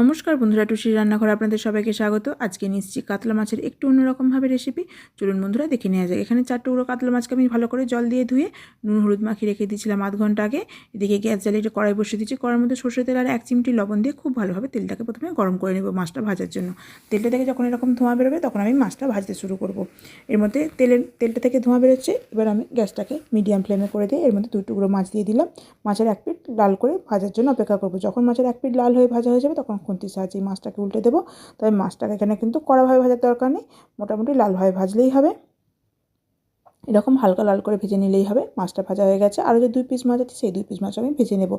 নমস্কার বন্ধুরা, টুসির রান্নাঘরে আপনাদের সবাইকে স্বাগত। আজকে নিচ্ছি কাতলা মাছের একটু অন্যরকমভাবে রেসিপি চলুন বন্ধুরা, দেখে নেওয়া যায় এখানে চার টুকরো কাতলা মাছকে আমি ভালো করে জল দিয়ে ধুয়ে নুন, হলুদ মাখিয়ে রেখে দিয়েছিলাম আধ ঘণ্টা আগে। এদিকে গ্যাস জ্বালিয়ে একটা কড়াই বসিয়ে দিচ্ছি কড়ার মধ্যে সর্ষে তেল আর এক চিমটি লবণ দিয়ে খুব ভালোভাবে তেলটাকে প্রথমে গরম করে নেব মাছটা ভাজার জন্য। তেলটা থেকে যখন এরকম ধোঁয়া বেরোবে, তখন আমি মাছটা ভাজতে শুরু করব। এর মধ্যে তেলের, তেলটা থেকে ধোঁয়া বেরোচ্ছে, এবার আমি গ্যাসটাকে মিডিয়াম ফ্লেমে করে দিয়ে এর মধ্যে দুই টুকরো মাছ দিয়ে দিলাম। মাছের এক পিঠ লাল করে ভাজার জন্য অপেক্ষা করব। যখন মাছের এক পিঠ লাল হয়ে ভাজা হয়ে যাবে, তখন খুন্তির সাহায্যে মাছটা মাছটাকে উল্টে দেবো। তবে মাছটাকে এখানে কিন্তু কড়াভাবে ভাজার দরকার নেই, মোটামুটি লালভাবে ভাজলেই হবে। এরকম হালকা লাল করে ভেজে নিলেই হবে, মাছটা ভাজা হয়ে গেছে। আরও যে দুই পিস মাছ আছে, সেই দুই পিস মাছ আমি ভেজে নেব।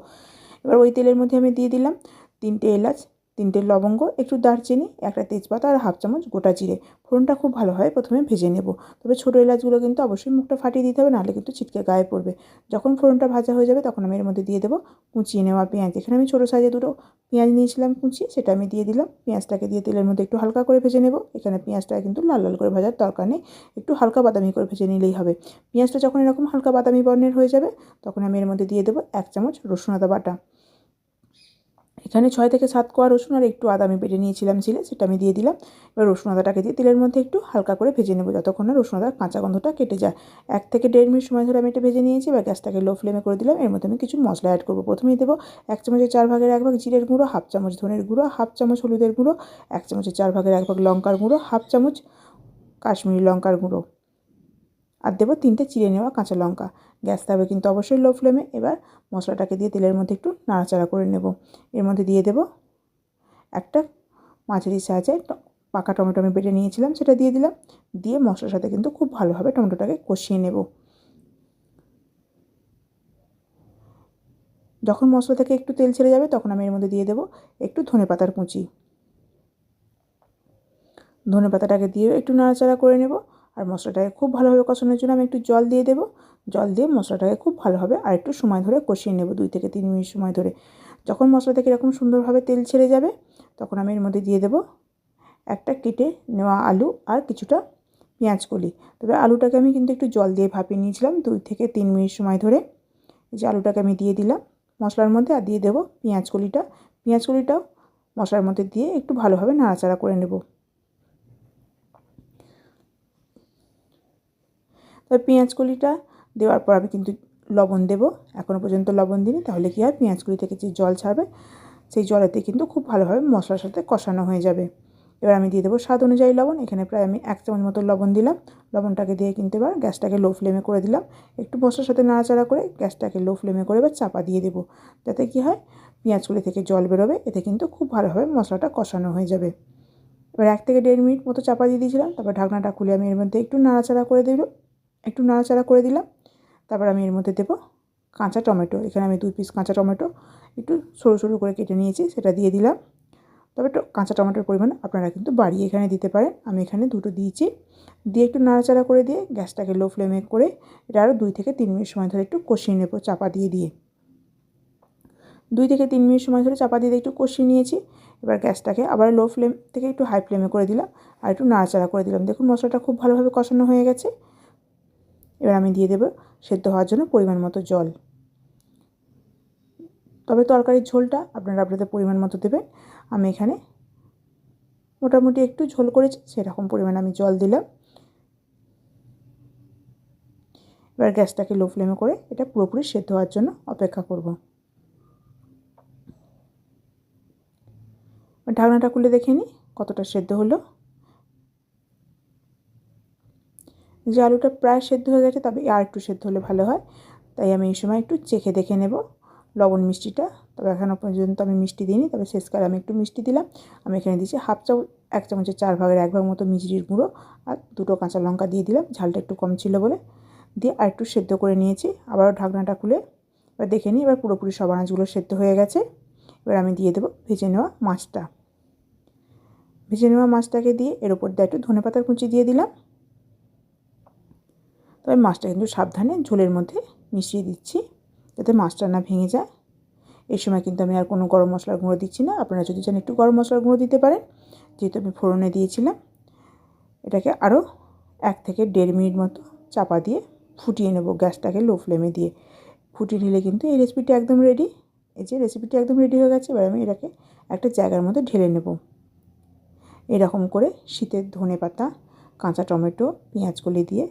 এবার ওই তেলের মধ্যে আমি দিয়ে দিলাম তিনটে এলাচ। তিনটে লবঙ্গ, একটু দারচিনি, একটা তেজপাতা আর হাফ চামচ গোটা জিরে। ফোড়নটা খুব ভালোভাবে প্রথমে ভেজে নেব। তবে ছোটো এলাচগুলো কিন্তু অবশ্যই মুখটা ফাটিয়ে দিতে হবে, নাহলে কিন্তু ছিটকে গায়ে পড়বে। যখন ফোড়নটা ভাজা হয়ে যাবে, তখন আমি এর মধ্যে দিয়ে দেবো কুচিয়ে নেওয়া পেঁয়াজ। এখানে আমি ছোটো সাইজে দুটো পেঁয়াজ নিয়েছিলাম কুচিয়ে সেটা আমি দিয়ে দিলাম। পেঁয়াজটাকে দিয়ে তেলের মধ্যে একটু হালকা করে ভেজে নেব। এখানে পেঁয়াজটা কিন্তু লাল লাল করে ভাজার দরকার নেই, একটু হালকা বাদামি করে ভেজে নিলেই হবে। পেঁয়াজটা যখন এরকম হালকা বাদামি বর্ণের হয়ে যাবে, তখন আমি এর মধ্যে দিয়ে দেবো এক চামচ রসুন আদা বাটা। এখানে ছয় থেকে সাত কোয়া রসুন আর একটু আদা আমি বেটে নিয়েছিলাম ছিলে সেটা আমি দিয়ে দিলাম। এবার রসুন আদাটাকে দিয়ে তেলের মধ্যে একটু হালকা করে ভেজে নেব যতক্ষণ না রসুন আদার কাঁচা গন্ধটা কেটে যায়। এক থেকে দেড় মিনিট সময় ধরে আমি এটা ভেজে নিয়েছি, এবার গ্যাসটাকে লো ফ্লেমে করে দিলাম। এর মধ্যে আমি কিছু মশলা অ্যাড করব। প্রথমেই দেবো এক চামচের চার ভাগের এক ভাগ জিরের গুঁড়ো, হাফ চামচ ধনের গুঁড়ো, হাফ চামচ হলুদের গুঁড়ো, এক চামচের চার ভাগের এক ভাগ লঙ্কার গুঁড়ো, হাফ চামচ কাশ্মীরি লঙ্কার গুঁড়ো। আর দেবো তিনটে চিড়ে নেওয়া কাঁচা লঙ্কা। গ্যাস হবে কিন্তু অবশ্যই লো ফ্লেমে। এবার মশলাটাকে দিয়ে তেলের মধ্যে একটু নাড়াচাড়া করে নেব। এর মধ্যে দিয়ে দেবো একটা মাঝারি সাহায্যে পাকা টমেটো আমি বেটে নিয়েছিলাম, সেটা দিয়ে দিলাম। দিয়ে মশলার সাথে কিন্তু খুব ভালোভাবে টমেটোটাকে কষিয়ে নেব। যখন মশলা থেকে একটু তেল ছেড়ে যাবে, তখন আমি এর মধ্যে দিয়ে দেবো একটু ধনে পাতার কুচি। ধনে পাতাটাকে দিয়ে একটু নাড়াচাড়া করে নেব। আর মশলাটাকে খুব ভালোভাবে কষানোর জন্য আমি একটু জল দিয়ে দেবো। জল দিয়ে মশলাটাকে খুব ভালোভাবে আর একটু সময় ধরে কষিয়ে নেব, দুই থেকে তিন মিনিট সময় ধরে। যখন মশলা থেকে এরকম সুন্দরভাবে তেল ছেড়ে যাবে, তখন আমি এর মধ্যে দিয়ে দেব একটা কেটে নেওয়া আলু আর কিছুটা পেঁয়াজ কলি। তবে আলুটাকে আমি কিন্তু একটু জল দিয়ে ভাপিয়ে নিয়েছিলাম, দুই থেকে তিন মিনিট সময় ধরে। এই যে আলুটাকে আমি দিয়ে দিলাম মশলার মধ্যে আর দিয়ে দেবো পেঁয়াজ কলিটা। পেঁয়াজ কলিটাও মশলার মধ্যে দিয়ে একটু ভালোভাবে নাড়াচাড়া করে নেব। তবে পেঁয়াজ কলিটা দেওয়ার পর আমি কিন্তু লবণ দেব। এখনও পর্যন্ত লবণ দিইনি, তাহলে কী হয়? পেঁয়াজগুলি থেকে যে জল ছাড়বে, সেই জলেতে কিন্তু খুব ভালোভাবে মশলার সাথে কষানো হয়ে যাবে। এবার আমি দিয়ে দেবো স্বাদ অনুযায়ী লবণ। এখানে প্রায় আমি এক চামচ মতো লবণ দিলাম। লবণটাকে দিয়ে কিন্তু এবার গ্যাসটাকে লো ফ্লেমে করে দিলাম। একটু মশলার সাথে নাড়াচাড়া করে গ্যাসটাকে লো ফ্লেমে করে এবার চাপা দিয়ে দেবো। যাতে কী হয়? পেঁয়াজগুলি থেকে জল বেরোবে, এতে কিন্তু খুব ভালোভাবে মশলাটা কষানো হয়ে যাবে। এবার এক থেকে দেড় মিনিট মতো চাপা দিয়ে দিয়েছিলাম। তারপর ঢাকনাটা খুলে আমি এর মধ্যে একটু নাড়াচাড়া করে দিল একটু নাড়াচাড়া করে দিলাম। তারপর আমি এর মধ্যে দেবো কাঁচা টমেটো। এখানে আমি দুই পিস কাঁচা টমেটো একটু সরু সরু করে কেটে নিয়েছি, সেটা দিয়ে দিলাম। তবে একটু কাঁচা টমেটোর পরিমাণ আপনারা কিন্তু বাড়িয়ে এখানে দিতে পারেন। আমি এখানে দুটো দিয়েছি। দিয়ে একটু নাড়াচাড়া করে দিয়ে গ্যাসটাকে লো ফ্লেমে করে এটা আরও দুই থেকে তিন মিনিট সময় ধরে একটু কষিয়ে নেব চাপা দিয়ে দিয়ে। দুই থেকে তিন মিনিট সময় ধরে চাপা দিয়ে একটু কষিয়ে নিয়েছি। এবার গ্যাসটাকে আবার লো ফ্লেম থেকে একটু হাই ফ্লেমে করে দিলাম। আর একটু নাড়াচাড়া করে দিলাম। দেখুন মশলাটা খুব ভালোভাবে কষানো হয়ে গেছে। এবার আমি দিয়ে দেবো সেদ্ধ হওয়ার জন্য পরিমাণ মতো জল। তবে তরকারির ঝোলটা আপনারা আপনাদের পরিমাণ মতো দেবেন। আমি এখানে মোটামুটি একটু ঝোল করেছি, সেরকম পরিমাণ আমি জল দিলাম। এবার গ্যাসটাকে লো ফ্লেমে করে এটা পুরোপুরি সেদ্ধ হওয়ার জন্য অপেক্ষা করব। ঢাকনাটা খুলে দেখে নিই কতটা সেদ্ধ হলো। যে আলুটা প্রায় সেদ্ধ হয়ে গেছে, তবে আর একটু সেদ্ধ হলে ভালো হয়। তাই আমি এই সময় একটু চেখে দেখে নেব লবণ মিষ্টিটা। তবে এখনও পর্যন্ত আমি মিষ্টি দিইনি, তবে শেষকালে আমি একটু মিষ্টি দিলাম। আমি এখানে দিচ্ছি হাফ চামচ, এক চামচের চার ভাগের এক ভাগ মতো মিষ্টির গুঁড়ো আর দুটো কাঁচা লঙ্কা দিয়ে দিলাম, ঝালটা একটু কম ছিল বলে। দিয়ে আর একটু সেদ্ধ করে নিয়েছি, আবারও ঢাকনাটা খুলে। এবার দেখে নিই, এবার পুরোপুরি সব আনাজগুলো সেদ্ধ হয়ে গেছে। এবার আমি দিয়ে দেবো ভেজে নেওয়া মাছটা। ভেজে নেওয়া মাছটাকে দিয়ে এর উপর দিয়ে একটু ধনে পাতার কুচি দিয়ে দিলাম। তবে মাছটা কিন্তু সাবধানে ঝোলের মধ্যে মিশিয়ে দিচ্ছি যাতে মাছটা না ভেঙে যায়। এই সময় কিন্তু আমি আর কোনো গরম মশলার গুঁড়ো দিচ্ছি না। আপনারা যদি চান একটু গরম মশলার গুঁড়ো দিতে পারেন, যেহেতু আমি ফোড়নে দিয়েছিলাম। এটাকে আরও এক থেকে দেড় মিনিট মতো চাপা দিয়ে ফুটিয়ে নেব গ্যাসটাকে লো ফ্লেমে দিয়ে। ফুটিয়ে নিলে কিন্তু এই রেসিপিটা একদম রেডি। এই যে রেসিপিটি একদম রেডি হয়ে গেছে, এবার আমি এটাকে একটা জায়গার মধ্যে ঢেলে নেব। এরকম করে শীতের ধনে পাতা কাঁচা টমেটো, পেঁয়াজ কলি দিয়ে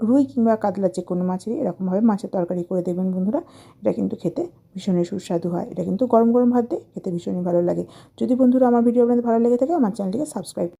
রুই কিংবা কাতলা যে কোনো মাছেরই এরকমভাবে মাছের তরকারি করে দেবেন বন্ধুরা। এটা কিন্তু খেতে ভীষণই সুস্বাদু হয়। এটা কিন্তু গরম গরম ভাত দিয়ে খেতে ভীষণই ভালো লাগে। যদি বন্ধুরা আমার ভিডিও আপনাদের ভালো লেগে থাকে, আমার চ্যানেলটিকে সাবস্ক্রাইব